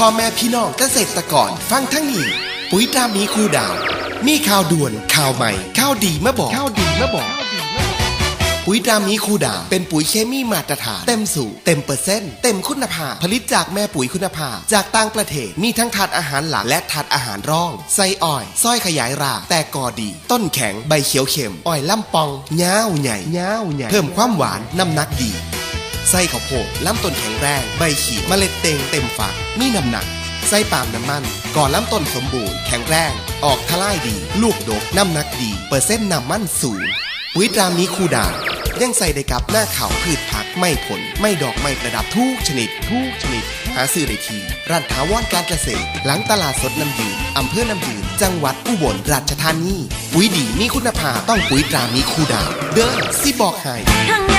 พ่อแม่พี่น้องเกษตรกร ฟังทั้งนี้ ปุ๋ยตามีคูดาว มีข่าวด่วนข่าวใหม่ข่าวดีมาบอกข่าวดีมาบอก ปุ๋ยตามีคูดาวเป็นปุ๋ยเคมีมาตรฐาน เต็มสูตรเต็มเปอร์เซ็นต์เต็มคุณภาพ ผลิตจากแม่ปุ๋ยคุณภาพ จากต่างประเทศมีทั้งถาดอาหารหลักและถาดอาหารรองไส้อ้อยสร้อยขยายรากแต่กอดี ต้นแข็งใบเขียวเข็มอ้อยล่ำปองเงาวใหญ่เงาใหญ่เพิ่มความหวานน้ำหนักดี ไส้ข้าวโพดลำต้นแข็งแรง ใบขีดเมล็ดเต็งเต็มฝักมีน้ำหนักไส้ปาล์มน้ำมันก่อนลำต้นสมบูรณ์แข็งแรง ออกทลายดี ลูกดกน้ำหนักดี เปอร์เซ็นต์น้ำมันสูงปุ๋ยตรามีคูดาวยังใส่ได้กับหน้าข่าวพืชผักไม่ผล ไม่ดอกไม่ประดับทุกชนิด ทุกชนิด หาซื้อได้ที่ร้านถาวรการเกษตร หลังตลาดสดน้ำยืนอำเภอน้ำยืนจังหวัดอุบลราชธานีปุ๋ยดีมีคุณภาพต้องปุ๋ยตรามีคูดาเด้อสิบอกให้